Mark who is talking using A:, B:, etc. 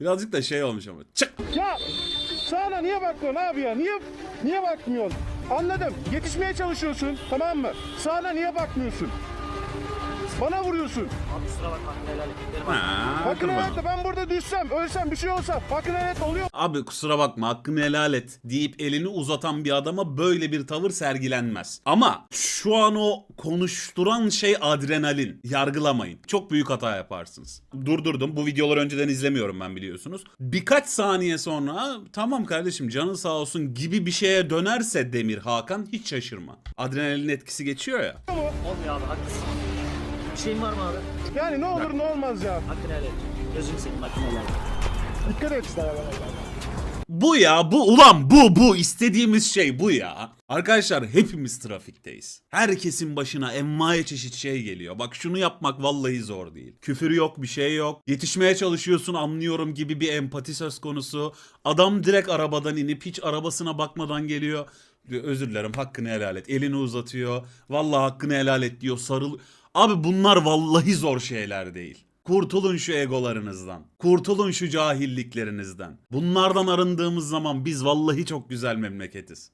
A: Birazcık da şey olmuş ama. Çık.
B: Ya sağına niye bakmıyorsun abi ya? Niye niye bakmıyorsun? Anladım. Yetişmeye çalışıyorsun. Tamam mı? Sağına niye bakmıyorsun? Bana vuruyorsun.
C: Abi kusura bakma helal.
A: Ha,
B: Hakkını helal et de ben burada düşsem, ölsem bir şey olsa hakkını helal et oluyor.
A: Abi kusura bakma hakkını helal et deyip elini uzatan bir adama böyle bir tavır sergilenmez. Ama şu an o konuşturan şey adrenalin. Yargılamayın. Çok büyük hata yaparsınız. Durdurdum. Bu videoları önceden izlemiyorum ben biliyorsunuz. Birkaç saniye sonra tamam kardeşim canın sağ olsun gibi bir şeye dönerse Demir Hakan hiç şaşırma. Adrenalin etkisi geçiyor ya.
C: Olmuyor abi haklısın. Bir şeyin var mı abi?
B: Yani ne olur ne olmaz ya.
C: Hakkını helal et. Gözünü seveyim hakkını helal et.
B: Dikkat et.
A: Bu ya bu ulan bu bu istediğimiz şey bu ya. Arkadaşlar hepimiz trafikteyiz. Herkesin başına envai çeşit şey geliyor. Bak şunu yapmak vallahi zor değil. Küfür yok bir şey yok. Yetişmeye çalışıyorsun anlıyorum gibi bir empati söz konusu. Adam direkt arabadan inip hiç arabasına bakmadan geliyor. Diyor, Özür dilerim hakkını helal et. Elini uzatıyor. Vallahi hakkını helal et diyor sarıl. Abi bunlar vallahi zor şeyler değil. Kurtulun şu egolarınızdan. Kurtulun şu cahilliklerinizden. Bunlardan arındığımız zaman biz vallahi çok güzel memleketiz.